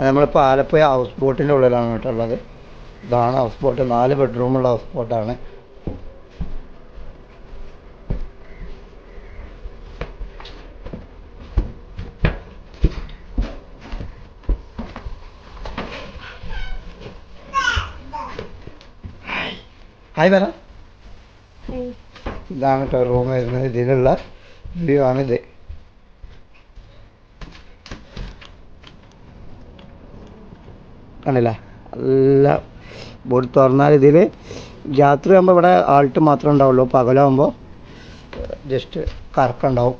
നമ്മളിപ്പോൾ ആലപ്പുഴ ഹൗസ് ബോട്ടിന്റെ ഉള്ളിലാണ് കേട്ടോ ഉള്ളത്. ഇതാണ് ഹൗസ് ബോട്ട് നാല് ബെഡ്റൂമുള്ള ഹൗസ് ബോട്ടാണ് ഹായ്. പറ ഇതാണ് കേട്ടോ റൂം വരുന്നത്. ഇതിലുള്ള വ്യൂ ആണിത്. കണ്ടില്ല? നല്ല ബോർഡ് തുറന്നാൽ ഇതിൽ രാത്രി ആകുമ്പോൾ ഇവിടെ ആൾട്ട് മാത്രമേ ഉണ്ടാവുള്ളൂ. പകലാകുമ്പോൾ ജസ്റ്റ് കറക്കുണ്ടാവും.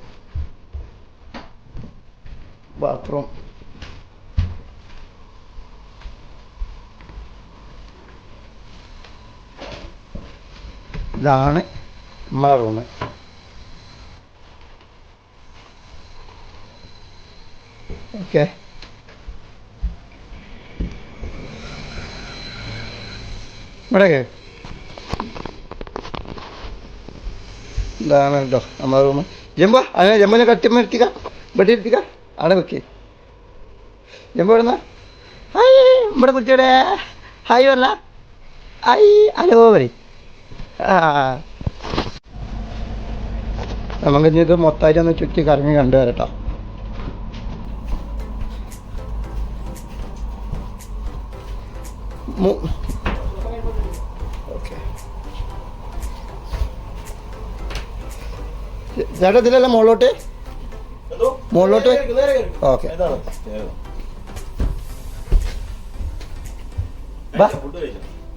ബാത്റൂം ഇതാണ് ഓക്കേ ഓക്കെ ഇവിടെ ഇതാണ് കേട്ടോ നമ്മുടെ റൂം ജമ്പ അതിനെ ജമ്പിനെ കട്ടിമ്മ ഇരുത്തിക്ക ബെഡിൽ ഇരുത്തിക്ക അവിടെ ജമ്പ ഹായ് ഇവിടെ കുട്ടിയുടെ. ഹായ് പറഞ്ഞ ഹായ് ഹലോ പറയും. നമുക്ക് ഇനി ഇത് മൊത്തമായിട്ട് ഒന്ന് ചുറ്റി കറങ്ങി കണ്ടു വരട്ടോ ഓക്കെ ചേട്ടാ ഇതിലല്ല മുകളിലോട്ട്? മുകളിലോട്ട് ഓക്കെ.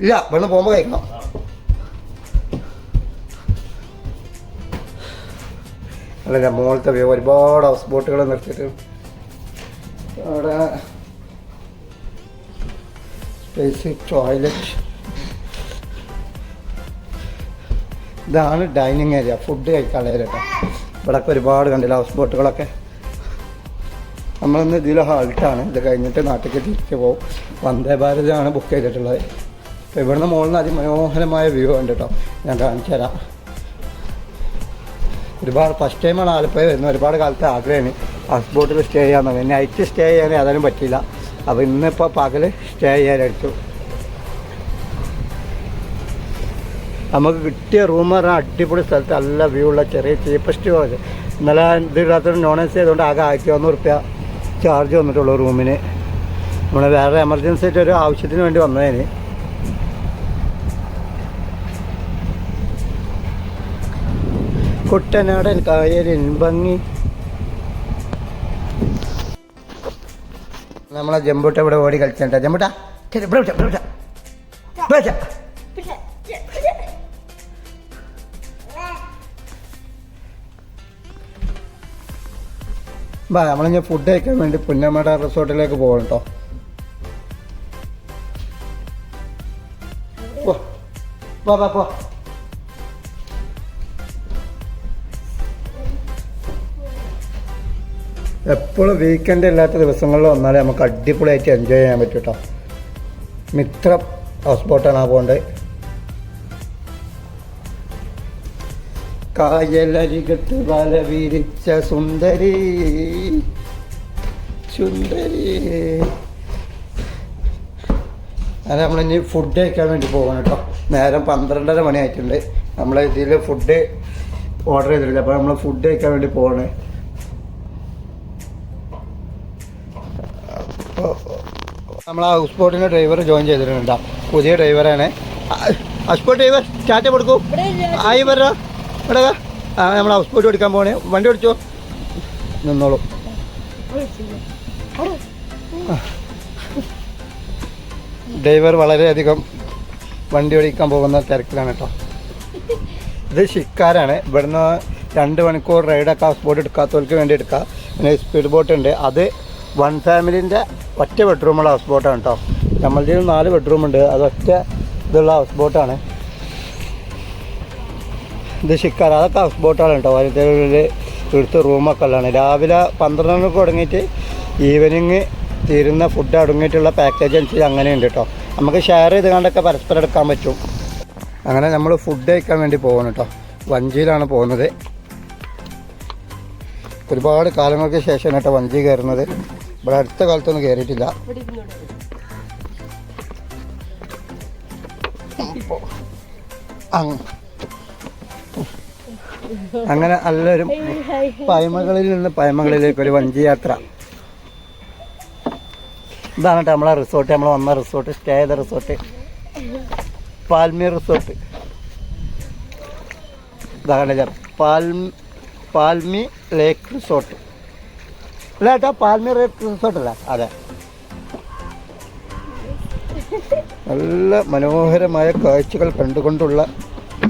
ഇല്ല വെള്ളം പോകുമ്പോൾ കഴിക്കണം. അല്ല മുകളിലത്തെ വ്യൂ ഒരുപാട് ഹൗസ് ബോട്ടുകൾ നിർത്തിയിട്ട് അവിടെ ടോയ്ലറ്റ് ഇതാണ് ഡൈനിങ് ഏരിയ. ഫുഡ് കഴിക്കാനുള്ള ഏരിയ കേട്ടോ. ഇവിടെയൊക്കെ ഒരുപാട് കണ്ടില്ല ഹൗസ് ബോട്ടുകളൊക്കെ നമ്മളിന്ന് ഇതിൽ ഹാൾട്ടാണ് ഇത് കഴിഞ്ഞിട്ട് നാട്ടിലേക്ക് തിരിച്ച് പോകും വന്ദേ ഭാരതാണ് ബുക്ക് ചെയ്തിട്ടുള്ളത്. അപ്പോൾ ഇവിടുന്ന് മുകളിൽ നിന്ന് അതിമനോഹരമായ വ്യൂ ഉണ്ട് കേട്ടോ. ഞാൻ കാണിച്ചു തരാം. ഒരുപാട് ഫസ്റ്റ് ടൈമാണ് ആലപ്പുഴ വരുന്നത്. ഒരുപാട് കാലത്തെ ആഗ്രഹമാണ്. ഹൗസ് ബോട്ടിൽ സ്റ്റേ ചെയ്യാൻ നൈറ്റ് സ്റ്റേ ചെയ്യാൻ ഏതായാലും പറ്റിയില്ല. അപ്പോൾ ഇന്നിപ്പോൾ പകൽ സ്റ്റേ ചെയ്യാനടിച്ചു നമുക്ക് കിട്ടിയ റൂം പറഞ്ഞാൽ അടിപൊളി സ്ഥലത്ത് നല്ല വ്യൂ ഉള്ള ചെറിയ ചീപ്പസ്റ്റ് കോളേജ് ഇന്നലെ ഇത് ഇല്ലാത്തത് നോൺ എ സി ആയതുകൊണ്ട് ആകെ ആയിരത്തി ഒന്ന് റുപ്യ ചാർജ് വന്നിട്ടുള്ളൂ റൂമിന് നമ്മൾ വേറെ എമർജൻസി ആയിട്ട് ഒരു ആവശ്യത്തിന് വേണ്ടി വന്നതിന്. കുട്ടനാടൻ കായലിൻ ഭംഗി നമ്മളെ ജമ്പൂട്ട ഇവിടെ ഓടി കളിച്ചിട്ടാ. ജമ്പൂട്ട ശരി, ഇവിടെ വിട്ടാ, ഇവിടെ വിട്ടാ. ഇവിടെ. ബാ നമ്മളിഞ്ഞ് ഫുഡ് കഴിക്കാൻ വേണ്ടി പുന്നമട റിസോർട്ടിലേക്ക് പോകണം കേട്ടോ എപ്പോഴും വീക്കെൻഡ് ഇല്ലാത്ത ദിവസങ്ങളിൽ വന്നാലേ നമുക്ക് അടിപൊളിയായിട്ട് എൻജോയ് ചെയ്യാൻ പറ്റും കേട്ടോ മിത്ര ഹൗസ് ബോട്ടാണ് ആ പോകേണ്ടത്. കായലരികത്ത് വല വിരിച്ച സുന്ദരി. സുന്ദരി അത് നമ്മളിനി ഫുഡ് കഴിക്കാൻ വേണ്ടി പോകണം കേട്ടോ. നേരം പന്ത്രണ്ടര മണിയായിട്ടുണ്ട്. നമ്മൾ ഇതിൽ ഫുഡ് ഓർഡർ ചെയ്തിട്ടില്ല. അപ്പോൾ നമ്മൾ ഫുഡ് കഴിക്കാൻ വേണ്ടി പോകണേ നമ്മൾ ആ ഹൗസ് ബോട്ടിന്റെ ഡ്രൈവർ ജോയിൻ ചെയ്തിട്ടുണ്ട് പുതിയ ഡ്രൈവറാണ് ഹൗസ് ബോട്ട് ഡ്രൈവർ സ്റ്റാർട്ട് കൊടുക്കൂ. ആയി വരാ ഇവിടെ നമ്മൾ ഹൗസ് ബോട്ട് എടുക്കാൻ പോണേ. വണ്ടി ഓടിച്ചോ. നിന്നോളൂ. ഡ്രൈവർ വളരെയധികം വണ്ടി ഓടിക്കാൻ പോകുന്ന തിരക്കിലാണ് കേട്ടോ. ഇത് ഷിക്കാരാണ് ഇവിടുന്ന് രണ്ട് മണിക്കൂർ റൈഡൊക്കെ ഹൗസ് ബോട്ട് എടുക്കാത്തവർക്ക് വേണ്ടി എടുക്കുക പിന്നെ സ്പീഡ് ബോട്ട് ഉണ്ട്. അത് വൺ ഫാമിലിന്റെ ഒറ്റ ബെഡ്റൂമുള്ള ഹൗസ് ബോട്ടാണ് കേട്ടോ. നമ്മളുടെ നാല് ബെഡ്റൂം ഉണ്ട്. അത് ഒറ്റ ഇതുള്ള ഹൗസ് ബോട്ടാണ് ഇത് ഷിക്കാർ അതൊക്കെ ഹൗസ് ബോട്ടാണ് കേട്ടോ. വലുതുള്ളിൽ എടുത്ത് റൂമൊക്കെ ഉള്ളതാണ് രാവിലെ പന്ത്രണ്ട് മണിക്ക് തുടങ്ങിയിട്ട് ഈവനിങ് തീരുന്ന ഫുഡ് അടങ്ങിയിട്ടുള്ള പാക്കേജ് അനുസരിച്ച് അങ്ങനെയുണ്ട് കേട്ടോ. നമുക്ക് ഷെയർ ചെയ്ത് കണ്ടൊക്കെ പരസ്പരം എടുക്കാൻ പറ്റും. അങ്ങനെ നമ്മൾ ഫുഡ് കഴിക്കാൻ വേണ്ടി പോകണം കേട്ടോ. വഞ്ചിയിലാണ് പോകുന്നത്. ഒരുപാട് കാലങ്ങൾക്ക് ശേഷമാണ് കേട്ടോ വഞ്ചി കയറുന്നത്. ഇവിടെ അടുത്ത കാലത്തൊന്നും കയറിയിട്ടില്ല. ഇവിടെ ഇരുന്നോളൂ അങ്. അങ്ങനെ നല്ലൊരു പൈമകളിൽ നിന്ന് പൈമകളിലേക്ക് ഒരു വഞ്ചി യാത്ര. ഇതാണ് നമ്മളെ റിസോർട്ട്. നമ്മൾ വന്ന റിസോർട്ട് സ്റ്റേ ചെയ്ത റിസോർട്ട്. പാൽമി റിസോർട്ട്. ഇതാണ് പാൽ പാൽമി ലേക്ക് റിസോർട്ട്. അല്ല ഏട്ടാ പാൽമി ലേക്ക് റിസോർട്ട് അല്ല. അതെ. നല്ല മനോഹരമായ കാഴ്ചകൾ കണ്ടുകൊണ്ടുള്ള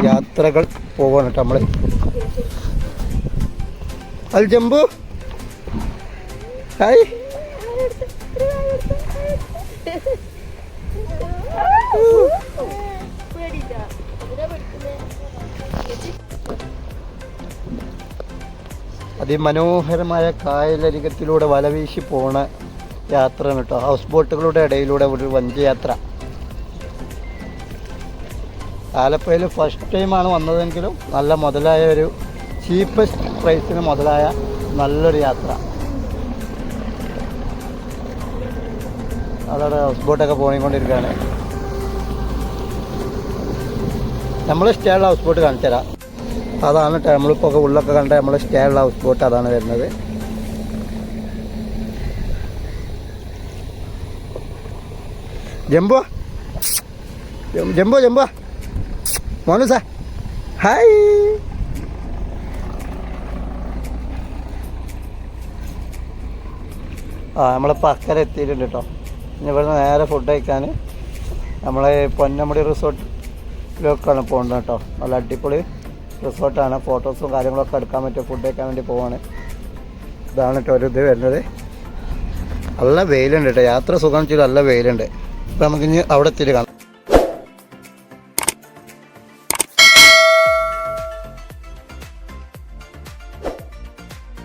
യാത്രകൾ പോവാണ് കേട്ടോ നമ്മൾ അൽ ജംബു. ഹായ്. അതിമനോഹരമായ കായലരികത്തിലൂടെ വലവീശി പോണ യാത്രയാണ് കേട്ടോ. ഹൗസ് ബോട്ടുകളുടെ ഇടയിലൂടെ ഒരു വഞ്ചി യാത്ര ആലപ്പുഴയിൽ ഫസ്റ്റ് ടൈമാണ് വന്നതെങ്കിലും നല്ല മുതലായ ഒരു ചീപ്പസ്റ്റ് പ്രൈസിന് മുതലായ നല്ലൊരു യാത്ര. അതവിടെ ഹൗസ് ബോട്ടൊക്കെ പോയിക്കൊണ്ടിരിക്കുകയാണ്. നമ്മൾ സ്റ്റേ ഉള്ള ഹൗസ് ബോട്ട് കാണിച്ചു തരാം. അതാണ് ട്ടോ നമ്മളിപ്പോൾ ഒക്കെ ഉള്ളൊക്കെ കണ്ട നമ്മൾ സ്റ്റേ ഉള്ള ഹൗസ് ബോട്ട് അതാണ് വരുന്നത്. ജംബോ? Jumbo jumbo? മോനുസ ഹായ്. ആ നമ്മളിപ്പോൾ അക്കരെ എത്തിയിട്ടുണ്ട് കേട്ടോ ഇനി ഇവിടുന്ന് നേരെ ഫുഡ് കഴിക്കാൻ നമ്മളെ പൊന്നമുടി റിസോർട്ടിലേക്കാണ് പോകുന്നത് കേട്ടോ നല്ല അടിപൊളി റിസോർട്ടാണ് ഫോട്ടോസും കാര്യങ്ങളൊക്കെ എടുക്കാൻ പറ്റും ഫുഡ് കഴിക്കാൻ വേണ്ടി പോവാണ്. ഇതാണ് കേട്ടോ ഒരു ഇത് വരുന്നത്. നല്ല വെയിലുണ്ട് കേട്ടോ യാത്ര സുഖം ചെയ്ത് നല്ല വെയിലുണ്ട്. അപ്പോൾ നമുക്കിനി അവിടെ എത്തിയിട്ട് കാണാം.